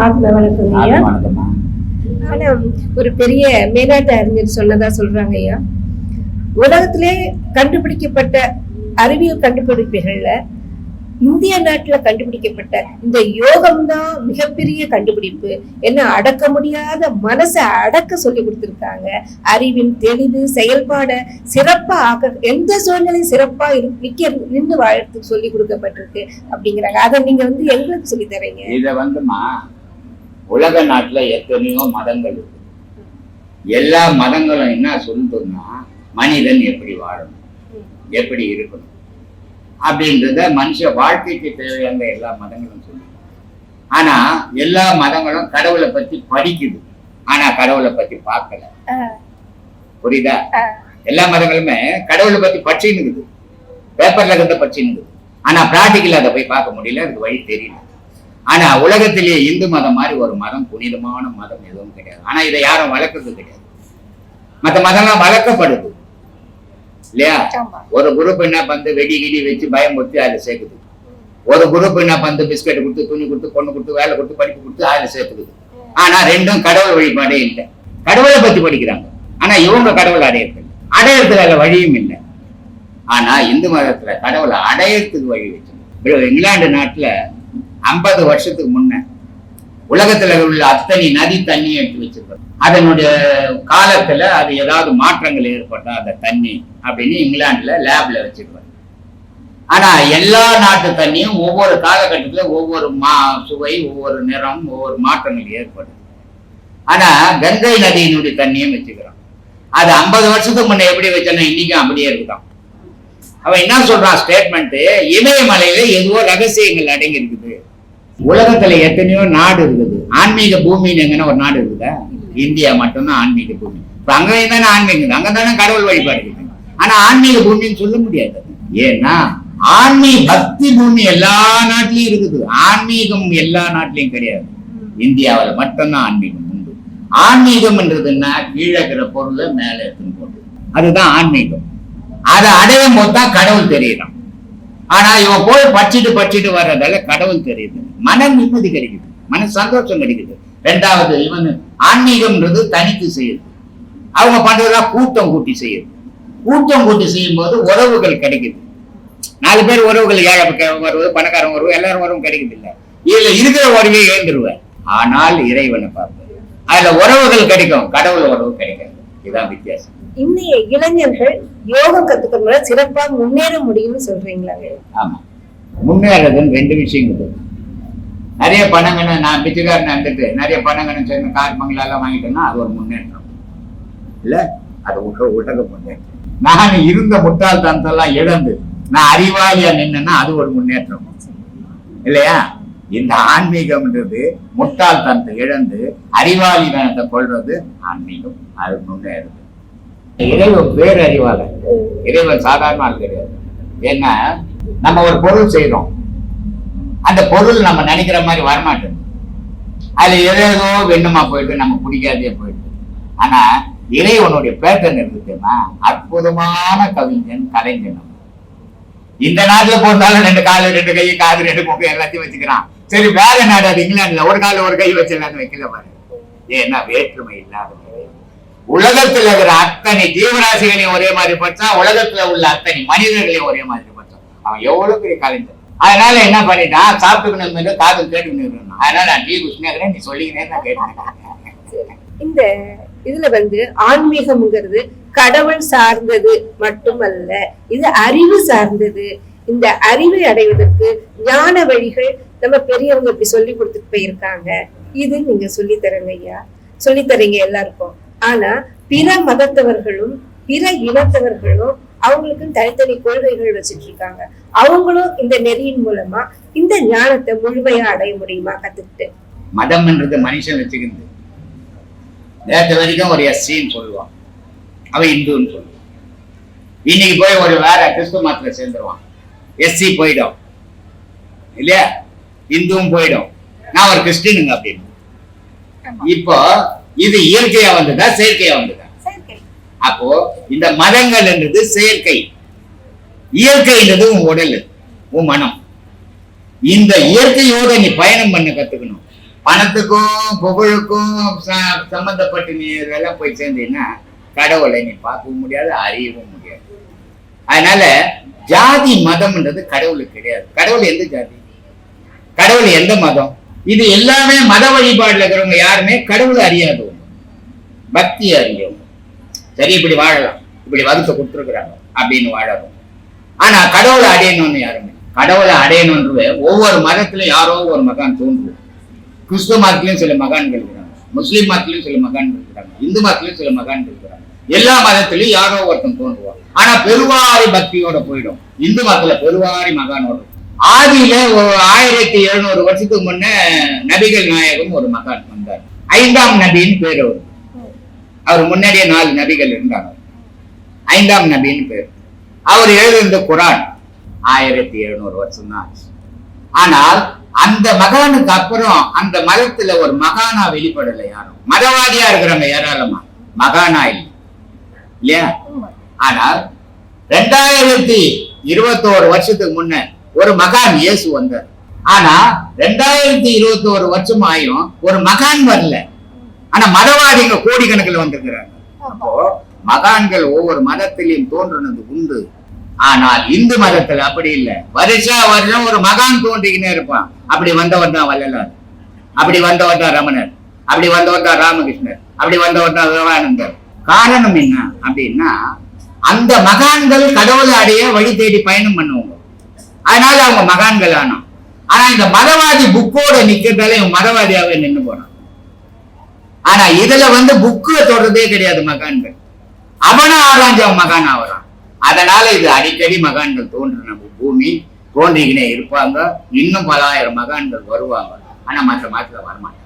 ஆத்ம வணக்கம் ஐயா. வணக்கம்மா. ஆனா ஒரு பெரிய மேனாட்டு அறிஞர் சொன்னதா சொல்றாங்க ஐயா. உலகத்திலே கண்டுபிடிக்கப்பட்ட அறிவியல் கண்டுபிடிப்புகள்ல இந்திய நாட்டுல கண்டுபிடிக்கப்பட்ட இந்த யோகம் தான் மிகப்பெரிய கண்டுபிடிப்பு. என்ன அடக்க முடியாத மனசை அடக்க சொல்லி கொடுத்திருக்காங்க. அறிவின் தெளிவு செயல்பாட சிறப்பா ஆக்க எந்த சூழ்நிலையும் சிறப்பா நிக்க நின்று வாழறதுக்கு சொல்லி கொடுக்கப்பட்டிருக்கு அப்படிங்கிறாங்க. அதை நீங்க வந்து எங்களுக்கு சொல்லி தரீங்க. இத வந்துமா உலக நாட்டுல எத்தனையோ மதங்கள் இருக்கு. எல்லா மதங்களும் என்ன சொல்லுதுன்னா மனிதன் எப்படி வாழணும்? எப்படி இருக்கணும்? அப்படின்றத மனுஷ வாழ்க்கைக்கு தேவையான எல்லா மதங்களும் சொல்லுது. ஆனா எல்லா மதங்களும் கடவுளை பத்தி படிக்குது. ஆனா கடவுளை பத்தி பார்க்கல. புரியுதா? எல்லா மதங்களுமே கடவுளை பத்தி படிச்சுன்னு பேப்பர்ல இருந்த படிச்சுன்னு ஆனா பிராக்டிக்கல் அதை போய் பார்க்க முடியல. அதுக்கு வழி தெரியல. ஆனா உலகத்திலேயே இந்து மதம் மாதிரி ஒரு மதம் புனிதமான மதம் எதுவும் கிடையாது. ஆனா இதை யாரும் வளர்க்கறது கிடையாது. மத்த மதம்லாம் வளர்க்கப்படுது. இல்லையா? ஒரு குரூப் என்ன பண்ணு வெடி கிடி வச்சு பயமுறுத்தி அதுல சேர்க்குது. ஒரு குரூப் என்ன பண்ணு பிஸ்கட் கொடுத்து துணி கொடுத்து பொண்ணு கொடுத்து வேலை கொடுத்து படிப்பு கொடுத்து அதுல சேர்த்துக்குது ஆனா ரெண்டும் கடவுள் வழிபாடே இல்லை. கடவுளை பத்தி படிக்கிறாங்க. ஆனா இவங்க கடவுளை அடையிறது அடையறதுக்கு அதுல வழியும் இல்லை. ஆனா இந்து மதத்துல கடவுளை அடையறதுக்கு வழி வச்சு இங்கிலாந்து நாட்டுல ஐம்பது வருஷத்துக்கு முன்ன உலகத்துல உள்ள அத்தனை நதி தண்ணியை எடுத்து வச்சிருக்கோம் அதனுடைய காலத்துல அது ஏதாவது மாற்றங்கள் ஏற்பட்டா அந்த தண்ணி அப்படின்னு இங்கிலாந்துல லேப்ல வச்சிருப்பாங்க. ஆனா எல்லா நாட்டு தண்ணியும் ஒவ்வொரு காலகட்டத்துல ஒவ்வொரு மா சுவை ஒவ்வொரு நிறம் ஒவ்வொரு மாற்றங்கள் ஏற்படுது. ஆனா கங்கை நதியினுடைய தண்ணியும் வச்சுக்கிறோம் அது ஐம்பது வருஷத்துக்கு முன்ன எப்படி வச்சோன்னா இன்னைக்கும் அப்படியே இருக்குதான். அவன் என்ன சொல்றான் ஸ்டேட்மெண்ட் இமயமலையில எதுவோ ரகசியங்கள் அடங்கி இருக்குது உலகத்துல எத்தனையோ நாடு இருக்குது. ஆன்மீக பூமின்னு எங்கன்னா ஒரு நாடு இருக்குதா? இந்தியா மட்டும்தான் ஆன்மீக பூமி. இப்ப அங்கேயும் தானே ஆன்மீகம் அங்க தானே கடவுள் வழிபாடு ஆனா ஆன்மீக பூமின்னு சொல்ல முடியாது. ஏன்னா ஆன்மீக பக்தி பூமி எல்லா நாட்டிலயும் இருக்குது. ஆன்மீகம் எல்லா நாட்டிலயும் கிடையாது. இந்தியாவுல மட்டும்தான் ஆன்மீகம் உண்டு. ஆன்மீகம்ன்றதுன்னா கீழே இருக்கிற பொருளை மேல எடுத்துன்னு போகுது அதுதான் ஆன்மீகம். அதை அடையும் போது தான் கடவுள் தெரியுதான் ஆனா இவன் போய் படிச்சுட்டு படிச்சுட்டு வர்றதால கடவுள் தெரியுது. மன நிம்மதி கிடைக்குது. மன சந்தோஷம் கிடைக்குது. ரெண்டாவது இவன் ஆன்மீகம்ன்றது தனித்து செய்யுது. அவங்க பண்றதெல்லாம் கூட்டம் கூட்டி செய்யுது. கூட்டம் கூட்டி செய்யும் போது உறவுகள் கிடைக்குது. நாலு பேர் உறவுகள் ஏழை வருவது பணக்காரன் வருவது எல்லாரும் உறவும் கிடைக்குது இல்ல. இதுல இருக்கிற உறவை இழந்துருவேன் ஆனால் இறைவனை பார்ப்பேன் அதுல உறவுகள் கிடைக்கும் கடவுள் உறவு கிடைக்காது. இதுதான் வித்தியாசம். இன்னைய இளைஞர்கள் யோகம் கத்துக்கிறவங்க சிறப்பா முன்னேற முடியும்னு சொல்றீங்களாங்க ஆமா. முன்னேறதுன்னு ரெண்டு விஷயங்கள். நிறைய பணங்கன்னு நான் பிச்சைக்காரன் இருந்துட்டு நிறைய பணங்கன்னு சேர்ந்து கார் பங்களா எல்லாம் வாங்கிட்டேன்னா அது ஒரு முன்னேற்றம். இல்ல? அது உலக உலக முன்னேற்றம். நான் இருந்த முட்டாள்தனத்தெல்லாம் இழந்து நான் அறிவாளியா நின்னேன்னா அது ஒரு முன்னேற்றம். இல்லையா? இந்த ஆன்மீகம்ன்றது முட்டாள்தனத்தை இழந்து அறிவாளி தனத்தை கொள்றது ஆன்மீகம். அது முன்னேறுது. இறைவன் பேரறிவாளர். இறைவன் சாதாரண ஆள் கிடையாது. ஏன்னா நம்ம ஒரு பொருள் செய்யறோம் அந்த பொருள் நம்ம நினைக்கிற மாதிரி வரமாட்டேங்குது. அதுல ஏதோ வெண்ணுமா போயிட்டு நம்ம பிடிக்காதே போயிட்டு. ஆனா இறைவனுடைய பேட்டர்ன் இருக்குதுன்னா அற்புதமான கவிஞன் கலைஞன் இந்த நாட்டுல போனாலும் ரெண்டு காலு ரெண்டு கை காது ரெண்டு மூக்கு எல்லாத்தையும் வச்சுக்கிறான். சரி வேற நாடு அது இங்கிலாந்துல. ஒரு கால ஒரு கை வச்சிடலான்னு வைக்கல பாரு. ஏன்னா வேற்றுமை இல்லாத உலகத்துல இருக்கிற அத்தனை ஜீவராசிகளையும் ஒரே மாதிரி படிச்சான் உலகத்துல உள்ள அத்தனை மனிதர்களையும் ஒரே மாதிரி படிச்சான் அவன் எவ்வளவு பெரிய கலைஞர் அதனால என்ன பண்ணிட்டான் சாப்பிட்டுக்கணும் மீது காது கேட்டுக்கணும் அதனால நான் டி குஷ்ணேக்கிறேன் நீ சொல்லிக்கினே நான் கேட்டேன் இந்த இதுல வந்து ஆன்மீகம்ங்கிறது கடவுள் சார்ந்தது மட்டுமல்ல இது அறிவு சார்ந்தது. இந்த அறிவை அடைவதற்கு ஞான வழிகள் நம்ம பெரியவங்க இப்படி சொல்லி கொடுத்துட்டு போயிருக்காங்க. இது நீங்க சொல்லி தரங்க ஐயா. சொல்லி தரீங்க எல்லாருக்கும். ஆனா பிற மதத்தவர்களும் பிற இனத்தவர்களும் அவங்களுக்கு தனித்தனி கொள்கைகள் வச்சுட்டு இருக்காங்க அவங்களும் இந்த நெறியின் மூலமா இந்த ஞானத்தை முழுமையா அடைய முடியுமா கத்துக்கிட்டு? மதம்ன்றது மனுஷன் வச்சுக்கிறது நேற்று வரைக்கும் ஒரு எஸ்சின்னு சொல்லுவான். அவன் இந்துன்னு சொல்லுவான். இன்னைக்கு போய் ஒரு வேற கிறிஸ்துவ மதத்துல சேர்ந்துருவான். எஸ்சி போயிடும். இல்லையா? இந்துவும் போயிடும். நான் ஒரு கிறிஸ்டினுங்க அப்படின்னு. இப்போ இது இயற்கையா வந்ததா செயற்கையா வந்ததா? அப்போ இந்த மதங்கள் என்றது செயற்கை. இயற்கைன்றது உன் உடல் உன் மனம். இந்த இயற்கையோட நீ பயணம் பண்ண கத்துக்கணும். பணத்துக்கும் புகழுக்கும் ச- சம்பந்தப்பட்டு நீ இதெல்லாம் போய் சேர்ந்தீங்கன்னா கடவுளை நீ பார்க்கவும் முடியாது அறியவும் முடியாது. அதனால ஜாதி மதம்ன்றது கடவுளுக்கு கிடையாது. கடவுள் எந்த ஜாதி? கடவுள் எந்த மதம்? இது எல்லாமே மத வழிபாடுல இருக்கிறவங்க யாருமே கடவுளை அறியாதவங்க. பக்தி அறியவங்க சரி இப்படி வாழலாம். இப்படி வகுத்து கொடுத்துருக்குறாங்க அப்படின்னு வாழறோம். ஆனா கடவுளை அடையணும்னு யாருமே கடவுளை அடையணும்ன்ற ஒவ்வொரு மதத்திலும் யாரோ ஒரு மகான் தோன்றுவோம் கிறிஸ்துவ மதத்திலும் சில மகான்கள் இருக்கிறாங்க. முஸ்லீம் மதத்திலும் சில மகான்கள் இருக்கிறாங்க. இந்து மதத்திலும் சில மகான்கள் இருக்கிறாங்க. எல்லா மதத்திலும் யாரோ ஒருத்தன் தோன்றுவான். ஆனா பெருவாரி பக்தியோட போயிடும். இந்து மதத்துல பெருவாரி மகானோட ஆதியில ஒரு ஆயிரத்தி எழுநூறு வருஷத்துக்கு முன்ன நபிகள் நாயகம் ஒரு மகான் வந்தார். ஐந்தாம் நபின்னு பேர் அவர். அவர் முன்னாடியே நாலு நபிகள் இருந்தாங்க. ஐந்தாம் நபின்னு பேர். அவர் எழுதியிருந்த குரான் ஆயிரத்தி எழுநூறு வருஷம் தான் ஆனால் அந்த மகானுக்கு அப்புறம் அந்த மதத்துல ஒரு மகானா வெளிப்படல யாரும். மதவாதியா இருக்கிறவங்க ஏராளமா. மகானா இல்லை. இல்லையா? ஆனால் ரெண்டாயிரத்தி இருபத்தோரு வருஷத்துக்கு முன்ன ஒரு மகான் இயேசு வந்தார். ஆனா ரெண்டாயிரத்தி இருபத்தோரு வருஷம் ஆயும் ஒரு மகான் வரல. ஆனா மதவாதிகள் கோடிக்கணக்கில் வந்திருக்கிறாங்க. அப்போ மகான்கள் ஒவ்வொரு மதத்திலையும் தோன்றுனது உண்டு. ஆனால் இந்து மதத்துல அப்படி இல்லை. வருஷா வருஷம் ஒரு மகான் தோன்றிக்கினே இருப்பான். அப்படி வந்தவர் தான் வள்ளலார். அப்படி வந்தவர் தான் ரமணர். அப்படி வந்தவர் தான் ராமகிருஷ்ணர். அப்படி வந்தவர் தான் விவானந்தர் காரணம் என்ன அப்படின்னா அந்த மகான்கள் கடவுளை அடைய வழி தேடி பயணம் பண்ணுவாங்க. அதனால அவங்க மகான்கள் ஆனோம் ஆனா இந்த மதவாதி புக்கோட நிக்கிறதால இவன் மதவாதியாவே நின்னு போனான். ஆனா இதுல வந்து புக்கு தொடர்றதே கிடையாது மகான்கள். அவன ஆராய்ஞ்ச மகான் ஆகிறான். அதனால இது அடிக்கடி மகான்கள் தோன்றின பூமி தோன்றிக்கினே இருப்பாங்க. இன்னும் பல ஆயிரம் மகான்கள் வருவாங்க. ஆனா மற்ற மாதத்துல வரமாட்டாங்க.